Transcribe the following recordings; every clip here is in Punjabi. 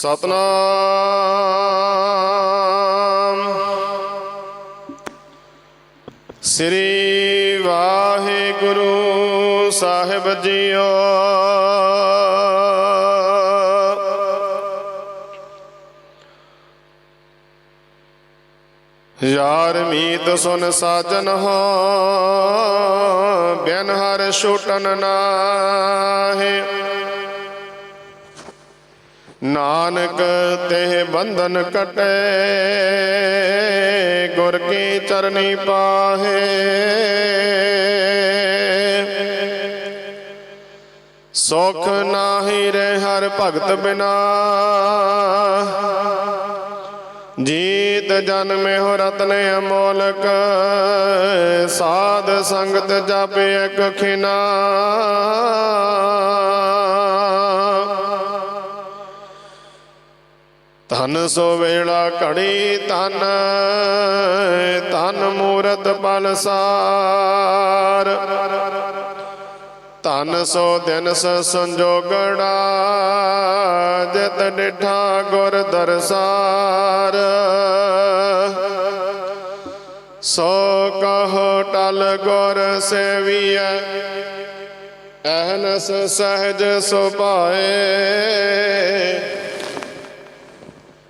ਸਤਨਾਮ। ਸ੍ਰੀ ਵਾਹਿਗੁਰੂ ਸਾਹਿਬ ਜੀਓ। ਯਾਰ ਮੀਤ ਸੁਨ ਸਾਜਨ ਹੋ ਬਿਨ ਹਰ ਛੂਟਨ ਨਾਹੀ। ਨਾਨਕ ਤੇ ਬੰਧਨ ਕਟੇ, ਗੁਰ ਕੀ ਚਰਨੀ ਪਾਹੇ। ਸੁਖ ਨਾਹੀ ਰੇ ਹਰ ਭਗਤ ਬਿਨਾ, ਜੀਤ ਜਨਮੇ ਹੋ ਰਤਨ ਅਮੋਲਕ, ਸਾਧ ਸੰਗਤ ਜਪ ਇਕ ਖਿਨਾ। ਧਨ ਸੋ ਵੇਲਾ ਘੜੀ ਧਨ ਧਨ ਮੂਰਤ ਪਲਸਾਰ ਧਨ ਸੋ ਦਿਨ ਸ ਸੰਜੋਗੜਾ, ਜਿਤ ਡਿਠਾ ਗੁਰ ਦਰਸਾਰ। ਸੋ ਕਹੋ ਟਲ ਗੁਰ ਸੇਵੀਐ ਅਹਨਸ ਸਹਜ ਸੁਭਾਏ।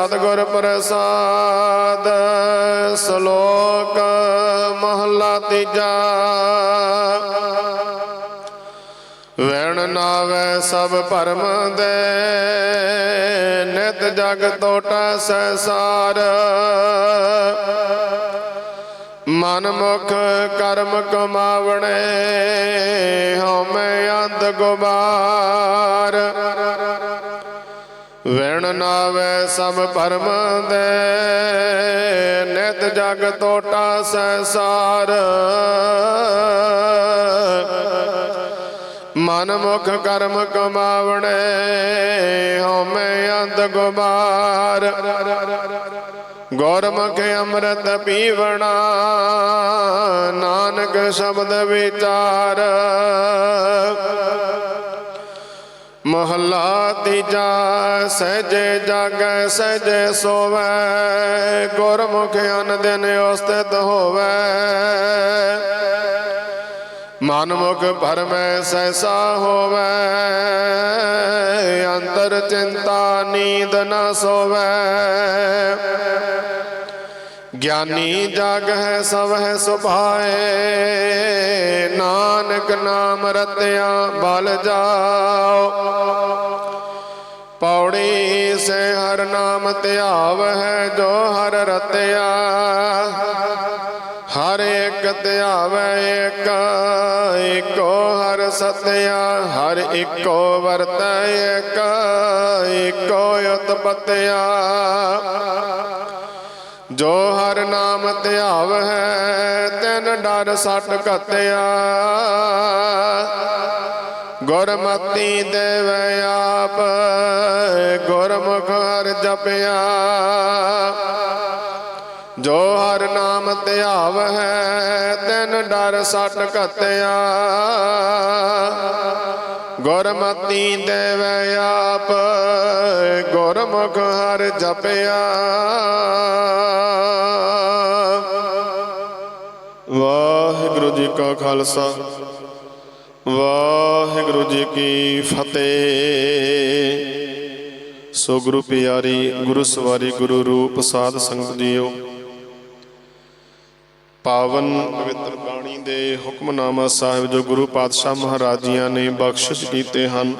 ਸਤਿਗੁਰ ਪ੍ਰਸਾਦ, ਸ਼ਲੋਕ ਮਹਲਾ ਤੀਜਾ। ਵੈਣ ਨਾਵੇ ਸਭ ਭਰਮ ਦੇ, ਨਿਤ ਜਗ ਟੋਟਾ ਸੰਸਾਰ। ਮਨ ਮੁਖ ਕਰਮ ਕਮਾਵਣੇ, ਹਉਮੈ ਅੰਧ ਗੁਬਾਰ। ਨਾਵੇ ਸਭ ਪਰਮ ਦੇ। ਨਿਤ ਜਗ ਟੋਟਾ ਸੰਸਾਰ। ਮਨ ਮੁਖ ਕਰਮ ਕਮਾਵਣੇ, ਹਉਮੈ ਅੰਧ ਗੁਮਾਰ ਗੁਰਮੁਖ ਅੰਮ੍ਰਿਤ ਪੀਵਣਾ, ਨਾਨਕ ਸ਼ਬਦ ਵਿਚਾਰ। ਮਹੱਲਾ ਤੀਜਾ, ਸਹਜੇ ਜਾਗੈ, ਸਹਜੇ ਸੋਵੈ, ਗੁਰਮੁਖ ਅਨ ਦਿਨ ਉਸਤਿਤ ਹੋਵੈ। ਮਨ ਭਰਮੈ ਸੈਸਾ ਹੋਵੈ, ਅੰਤਰ ਚਿੰਤਾ ਨੀਂਦ ਨਾ ਸੋਵੈ। ਗਿਆਨੀ ਜਾਗ ਹੈ ਸਭ ਹੈ ਸੁਭਾਏ, ਨਾਨਕ ਨਾਮ ਰਤਿਆ ਬਲ ਜਾਓ। ਪੌੜੀ ਸੇ ਹਰ ਨਾਮ ਧਿਆਵ ਹੈ ਜੋ ਹਰ ਰਤਿਆ, ਹਰ ਇੱਕ ਧਿਆਵੈ ਇੱਕ, ਇੱਕੋ ਹਰ ਸਤਿਆ, ਹਰ ਇੱਕੋ ਵਰਤੈ ਇੱਕ, ਇੱਕੋ ਉਤਪਤਿਆ। ਜੋ ਹਰ ਨਾਮ ਧਿਆਵ ਹੈ ਤੈਨ ਡਰ ਸੱਟ ਘਤਿਆ। ਗੁਰਮਤੀ ਦੇਵ ਆਪ, ਗੁਰਮੁਖ ਹਰ ਜਪਿਆ। ਜੋ ਹਰ ਨਾਮ ਧਿਆਵ ਹੈ ਤੈਨ ਡਰ ਸੱਟ ਘਤਿਆ। ਗੁਰਮਤੀ ਦੇਵ ਆਪ, ਗੁਰਮੁਖ ਹਰ ਜਪਿਆ। ਵਾਹਿਗੁਰੂ ਜੀ ਕਾ ਖਾਲਸਾ, ਵਾਹਿਗੁਰੂ ਜੀ ਕੀ ਫਤਿਹ। ਸੋ ਗੁਰੂ ਪਿਆਰੀ ਗੁਰੂ ਸਵਾਰੀ ਗੁਰੂ ਰੂਪ ਸਾਧ ਸੰਗਤ ਜੀਓ ਪਾਵਨ ਪਵਿੱਤਰ ਬਾਣੀ ਦੇ ਹੁਕਮਨਾਮਾ ਸਾਹਿਬ ਜੋ ਗੁਰੂ ਪਾਤਸ਼ਾਹ ਮਹਾਰਾਜੀਆਂ ਨੇ ਬਖਸ਼ਿਸ਼ ਕੀਤੇ ਹਨ।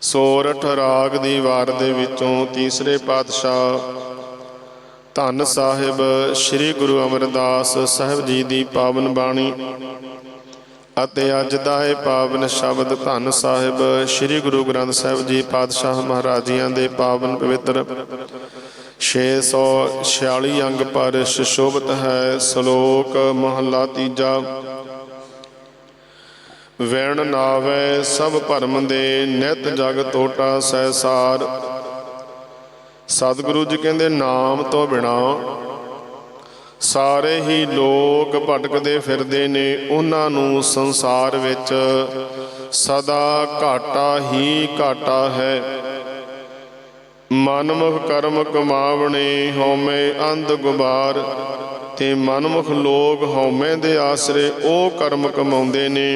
ਸੋਰਠ ਰਾਗ ਦੀ ਵਾਰ ਦੇ ਵਿੱਚੋਂ ਤੀਸਰੇ ਪਾਤਸ਼ਾਹ ਧੰਨ ਸਾਹਿਬ ਸ੍ਰੀ ਗੁਰੂ ਅਮਰਦਾਸ ਸਾਹਿਬ ਜੀ ਦੀ ਪਾਵਨ ਬਾਣੀ ਅਤੇ ਅੱਜ ਦਾ ਇਹ ਪਾਵਨ ਸ਼ਬਦ ਧੰਨ ਸਾਹਿਬ ਸ੍ਰੀ ਗੁਰੂ ਗ੍ਰੰਥ ਸਾਹਿਬ ਜੀ ਪਾਤਸ਼ਾਹ ਮਹਾਰਾਜੀਆਂ ਦੇ ਪਾਵਨ ਪਵਿੱਤਰ 646 ਅੰਗ ਪਰ ਸ਼ੋਭਤ ਹੈ ਸ਼ਲੋਕ ਮਹਲਾ ਤੀਜਾ। ਵੈਣ ਨਾਵੇ ਸਭ ਭਰਮ ਦੇ ਨਿਤ ਜਗ ਟੋਟਾ ਸਹਿਸਾਰ। ਸਤਿਗੁਰੂ ਜੀ ਕਹਿੰਦੇ, ਨਾਮ ਤੋਂ ਬਿਨਾ ਸਾਰੇ ਹੀ ਲੋਕ ਭਟਕਦੇ ਫਿਰਦੇ ਨੇ। ਉਹਨਾਂ ਨੂੰ ਸੰਸਾਰ ਵਿੱਚ ਸਦਾ ਘਾਟਾ ਹੀ ਘਾਟਾ ਹੈ। ਮਨਮੁਖ ਕਰਮ ਕਮਾਵਣੇ ਹਉਮੈ ਅੰਧ ਗੁਬਾਰ। ਤੇ ਮਨਮੁਖ ਲੋਕ ਹਉਮੈ ਦੇ ਆਸਰੇ ਉਹ ਕਰਮ ਕਮਾਉਂਦੇ ਨੇ,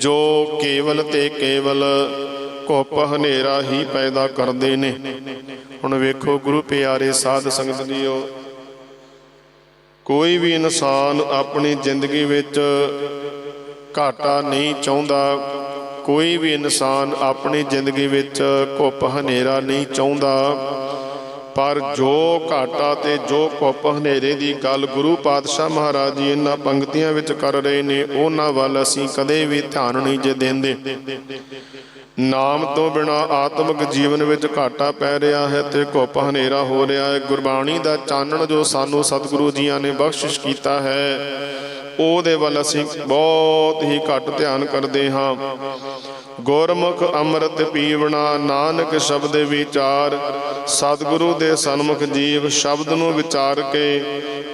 ਜੋ ਕੇਵਲ ਤੇ ਕੇਵਲ ਘੁੱਪ ਹਨੇਰਾ ਹੀ ਪੈਦਾ ਕਰਦੇ ਨੇ। ਹੁਣ ਵੇਖੋ ਗੁਰੂ ਪਿਆਰੇ ਸਾਧ ਸੰਗਤ ਜੀਓ, ਕੋਈ ਵੀ ਇਨਸਾਨ ਆਪਣੀ ਜ਼ਿੰਦਗੀ ਵਿੱਚ ਘਾਟਾ ਨਹੀਂ ਚਾਹੁੰਦਾ। ਕੋਈ ਵੀ ਇਨਸਾਨ ਆਪਣੀ ਜ਼ਿੰਦਗੀ ਵਿੱਚ ਘੁੱਪ ਹਨੇਰਾ ਨਹੀਂ ਚਾਹੁੰਦਾ, ਪਰ ਜੋ ਘਾਟਾ ਤੇ ਜੋ ਘੁੱਪ ਹਨੇਰੇ ਦੀ ਗੱਲ ਗੁਰੂ ਪਾਤਸ਼ਾਹ ਮਹਾਰਾਜ ਜੀ ਇਹਨਾਂ ਪੰਕਤੀਆਂ ਵਿੱਚ ਕਰ ਰਹੇ ਨੇ, ਉਹਨਾਂ ਵੱਲ ਅਸੀਂ ਕਦੇ ਵੀ ਧਿਆਨ ਨਹੀਂ ਜੇ ਦਿੰਦੇ। ਨਾਮ ਤੋਂ ਬਿਨਾ ਆਤਮਿਕ ਜੀਵਨ ਵਿੱਚ ਘਾਟਾ ਪੈ ਰਿਹਾ ਹੈ ਤੇ ਘੁੱਪ ਹਨੇਰਾ ਹੋ ਰਿਹਾ ਹੈ। ਗੁਰਬਾਣੀ ਦਾ ਚਾਨਣ ਜੋ ਸਾਨੂੰ ਸਤਿਗੁਰੂ ਜੀਆਂ ਨੇ ਬਖਸ਼ਿਸ਼ ਕੀਤਾ ਹੈ, ਉਹਦੇ ਵੱਲ ਅਸੀਂ ਬਹੁਤ ਹੀ ਘੱਟ ਧਿਆਨ ਕਰਦੇ ਹਾਂ। ਗੁਰਮੁਖ ਅੰਮ੍ਰਿਤ ਪੀਵਣਾ ਨਾਨਕ ਸ਼ਬਦ ਵਿਚਾਰ, ਸਤਿਗੁਰੂ ਦੇ ਸਨਮੁਖ ਜੀਵ ਸ਼ਬਦ ਨੂੰ ਵਿਚਾਰ ਕੇ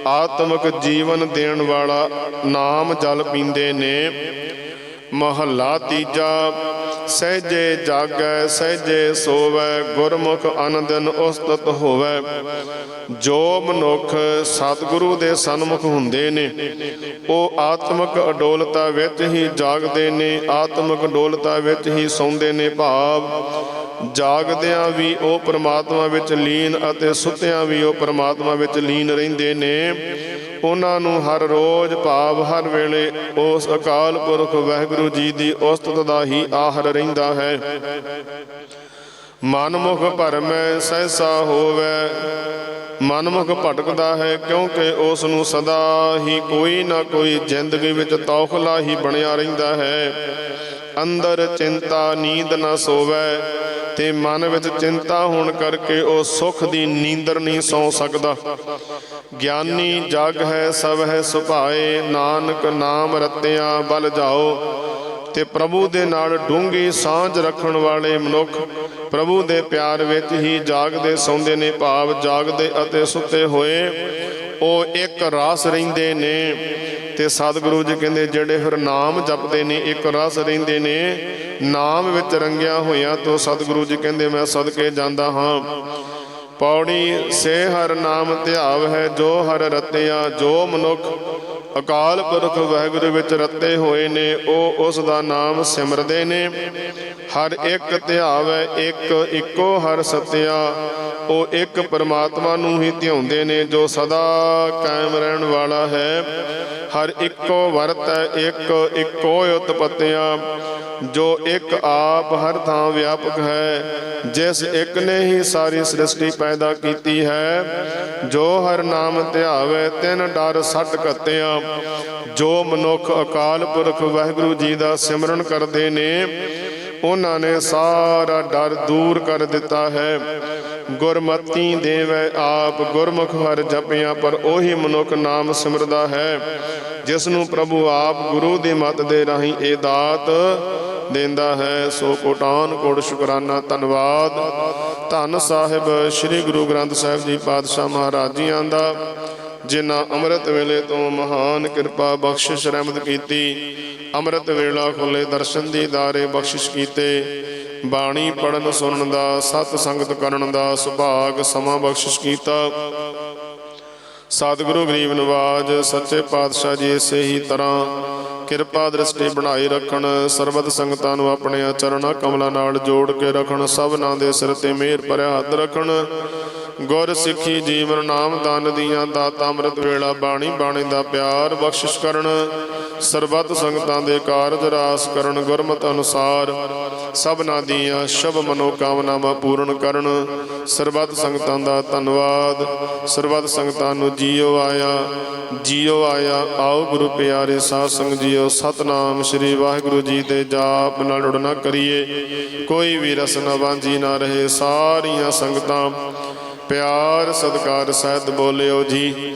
ਆਤਮਿਕ ਜੀਵਨ ਦੇਣ ਵਾਲਾ ਨਾਮ ਜਲ ਪੀਂਦੇ ਨੇ। ਮਹੱਲਾ ਤੀਜਾ ਸਹਿਜੇ ਜਾਗੈ, ਸਹਿਜੇ ਸੋਵੈ, ਗੁਰਮੁਖ ਆਨੰਦਨ ਉਸਤਤ ਹੋਵੈ। ਜੋ ਮਨੁੱਖ ਸਤਿਗੁਰੂ ਦੇ ਸਨਮੁਖ ਹੁੰਦੇ ਨੇ, ਉਹ ਆਤਮਿਕ ਅਡੋਲਤਾ ਵਿੱਚ ਹੀ ਜਾਗਦੇ ਨੇ, ਆਤਮਿਕ ਅਡੋਲਤਾ ਵਿੱਚ ਹੀ ਸੌਂਦੇ ਨੇ ਭਾਵ। ਜਾਗਦਿਆਂ ਵੀ ਉਹ ਪਰਮਾਤਮਾ ਵਿੱਚ ਲੀਨ ਅਤੇ ਸੁੱਤਿਆਂ ਵੀ ਉਹ ਪਰਮਾਤਮਾ ਵਿੱਚ ਲੀਨ ਰਹਿੰਦੇ ਨੇ। ਉਹਨਾਂ ਨੂੰ ਹਰ ਰੋਜ਼ ਭਾਵ ਹਰ ਵੇਲੇ ਉਸ ਅਕਾਲ ਪੁਰਖ ਵਾਹਿਗੁਰੂ ਜੀ ਦੀ ਉਸਤਤ ਦਾ ਹੀ ਆਹਰ ਰਹਿੰਦਾ ਹੈ। ਮਨਮੁਖ ਭਰਮੈ ਸਹਿਸਾ ਹੋਵੇ, ਮਨਮੁਖ ਭਟਕਦਾ ਹੈ ਕਿਉਂਕਿ ਉਸ ਨੂੰ ਸਦਾ ਹੀ ਕੋਈ ਨਾ ਕੋਈ ਜ਼ਿੰਦਗੀ ਵਿੱਚ ਤੌਖਲਾ ਹੀ ਬਣਿਆ ਰਹਿੰਦਾ ਹੈ। ਅੰਦਰ ਚਿੰਤਾ, ਨੀਂਦ ਨਾ ਸੋਵੇ ਤੇ ਮਨ ਵਿੱਚ ਚਿੰਤਾ ਹੋਣ ਕਰਕੇ ਉਹ ਸੁਖ ਦੀ ਨੀਂਦਰ ਨਹੀਂ ਸੌ ਸਕਦਾ। ਗਿਆਨੀ ਜਗ ਹੈ, ਸਭ ਹੈ ਸੁਭਾਏ, ਨਾਨਕ ਨਾਮ ਰਤਿਆ, ਬਲ ਜਾਓ। ਤੇ ਪ੍ਰਭੂ ਦੇ ਨਾਲ ਡੂੰਗੀ ਸਾਂਝ ਰੱਖਣ ਵਾਲੇ ਮਨੁੱਖ ਪ੍ਰਭੂ ਦੇ ਪਿਆਰ ਵਿੱਚ ਹੀ ਜਾਗਦੇ, ਸੌਂਦੇ ਨੇ ਭਾਵ, ਜਾਗਦੇ ਅਤੇ ਸੁੱਤੇ ਹੋਏ। ਉਹ ਇੱਕ ਰਾਸ ਰਹਿੰਦੇ ਨੇ ਤੇ ਸਤਿਗੁਰੂ ਜੀ ਕਹਿੰਦੇ, ਜਿਹੜੇ ਫਿਰ ਨਾਮ ਜਪਦੇ ਨੇ, ਇੱਕ ਰਸ ਰਹਿੰਦੇ ਨੇ ਨਾਮ ਵਿੱਚ ਰੰਗਿਆ ਹੋਇਆ ਤੋਂ ਸਤਿਗੁਰੂ ਜੀ ਕਹਿੰਦੇ, ਮੈਂ ਸਦਕੇ ਜਾਂਦਾ ਹਾਂ। ਪੌੜੀ ਸੇ ਹਰ ਨਾਮ ਧਿਆਵ ਹੈ, ਜੋ ਹਰ ਰਤਿਆ, ਜੋ ਮਨੁੱਖ ਅਕਾਲ ਪੁਰਖ ਵਾਹਿਗੁਰੂ ਵਿੱਚ ਰੱਤੇ ਹੋਏ ਨੇ, ਉਹ ਉਸ ਦਾ ਨਾਮ ਸਿਮਰਦੇ ਨੇ। ਹਰ ਇੱਕ ਧਿਆਵੈ, ਇੱਕ ਇੱਕੋ ਹਰ ਸਤਿਆ, ਉਹ ਇੱਕ ਪਰਮਾਤਮਾ ਨੂੰ ਹੀ ਧਿਆਉਂਦੇ ਨੇ, ਜੋ ਸਦਾ ਕਾਇਮ ਰਹਿਣ ਵਾਲਾ ਹੈ। ਹਰ ਇੱਕੋ ਵਰਤ ਹੈ, ਇੱਕ ਇੱਕੋ ਉਤਪਤਿਆ ਜੋ ਇੱਕ ਆਪ ਹਰ ਥਾਂ ਵਿਆਪਕ ਹੈ, ਜਿਸ ਇੱਕ ਨੇ ਹੀ ਸਾਰੀ ਸ੍ਰਿਸ਼ਟੀ ਪੈਦਾ ਕੀਤੀ ਹੈ, ਜੋ ਹਰ ਨਾਮ ਧਿਆਵੇ, ਤਿੰਨ ਡਰ ਸੱਟ ਕੱਤਿਆ, ਜੋ ਮਨੁੱਖ ਅਕਾਲ ਪੁਰਖ ਵਾਹਿਗੁਰੂ ਜੀ ਦਾ ਸਿਮਰਨ ਕਰਦੇ ਨੇ, ਉਹਨਾਂ ਨੇ ਸਾਰਾ ਡਰ ਦੂਰ ਕਰ ਦਿੱਤਾ ਹੈ। ਗੁਰਮਤੀ ਦੇਵੈ ਆਪ, ਗੁਰਮੁਖ ਹਰ ਜਪਿਆ ਪਰ ਉਹੀ ਮਨੁੱਖ ਨਾਮ ਸਿਮਰਦਾ ਹੈ ਜਿਸ ਨੂੰ ਪ੍ਰਭੂ ਆਪ ਗੁਰੂ ਦੀ ਮਤ ਦੇ ਰਾਹੀਂ ਇਹ ਦਾਤ ਦਿੰਦਾ ਹੈ, ਸੋ ਕੋਟਾਨ ਕੋਟ ਸ਼ੁਕਰਾਨਾ, ਧੰਨਵਾਦ। ਧੰਨ ਸਾਹਿਬ, ਸ੍ਰੀ ਗੁਰੂ ਗ੍ਰੰਥ ਸਾਹਿਬ ਜੀ ਪਾਤਸ਼ਾਹ ਮਹਾਰਾਜ ਜੀਆਂ ਦਾ, ਜਿਨ੍ਹਾਂ ਅੰਮ੍ਰਿਤ ਵੇਲੇ ਤੋਂ ਮਹਾਨ ਕਿਰਪਾ ਬਖਸ਼ਿਸ਼ ਰਹਿਮਤ ਕੀਤੀ, ਅੰਮ੍ਰਿਤ ਵੇਲਾ ਖੁੱਲੇ ਦਰਸ਼ਨ ਦੀਦਾਰੇ ਬਖਸ਼ਿਸ਼ ਕੀਤੇ, ਬਾਣੀ ਪੜਨ ਸੁਣਨ ਦਾ, ਸਤ ਸੰਗਤ ਕਰਨ ਦਾ ਸੁਭਾਗ ਸਮਾਂ ਬਖਸ਼ਿਸ਼ ਕੀਤਾ। ਸਤਿਗੁਰੂ ਗਰੀਬ ਨਵਾਜ, ਸੱਚੇ ਪਾਤਸ਼ਾਹ ਜੀ ਇਸੇ ਹੀ ਤਰ੍ਹਾਂ ਕਿਰਪਾ ਦ੍ਰਿਸ਼ਟੀ ਬਣਾਈ ਰੱਖਣ, ਸਰਬਤ ਸੰਗਤਾਂ ਨੂੰ ਆਪਣੇ ਚਰਣਾ ਕਮਲਾਂ ਨਾਲ ਜੋੜ ਕੇ ਰੱਖਣ, ਸਭਨਾਂ ਦੇ ਸਿਰ ਤੇ ਮਿਹਰ ਭਰਿਆ ਹੱਥ ਰੱਖਣ। ਗੁਰ ਸਿੱਖੀ ਜੀਵਨ ਨਾਮ ਦਾਨ ਦੀਆਂ ਦਾਤਾ, ਅੰਮ੍ਰਿਤ ਵੇਲਾ ਬਾਣੀ ਬਾਣੀ ਦਾ ਪਿਆਰ ਬਖਸ਼ਿਸ਼ ਕਰਨ। ਸਰਬੱਤ ਸੰਗਤਾਂ ਦੇ ਕਾਰਜ ਰਾਸ ਕਰਨ ਗੁਰਮਤ ਅਨੁਸਾਰ ਸਭਨਾਂ ਦੀਆਂ ਸ਼ੁਭ ਮਨੋਕਾਮਨਾਵਾਂ ਪੂਰਨ ਕਰਨ। ਸਰਬੱਤ ਸੰਗਤਾਂ ਦਾ ਧੰਨਵਾਦ। ਸਰਬੱਤ ਸੰਗਤਾਂ ਨੂੰ ਜੀਓ ਆਇਆ ਜੀਓ ਆਇਆ। ਆਓ ਗੁਰੂ ਪਿਆਰੇ ਸਾਧ ਸੰਗ ਜੀਓ। ਸਤਨਾਮ ਸ੍ਰੀ ਵਾਹਿਗੁਰੂ ਜੀ ਦੇ ਜਾਪ ਨਾਲ ਉੜਨਾ ਕਰੀਏ। ਕੋਈ ਵੀ ਰਸ ਨਾ ਵਾਂਝੀ ਨਾ ਰਹੇ ਸਾਰੀਆਂ ਸੰਗਤਾਂ। ਪਿਆਰ ਸਤਿਕਾਰ ਸਹਿਤ ਬੋਲਿਓ ਜੀ।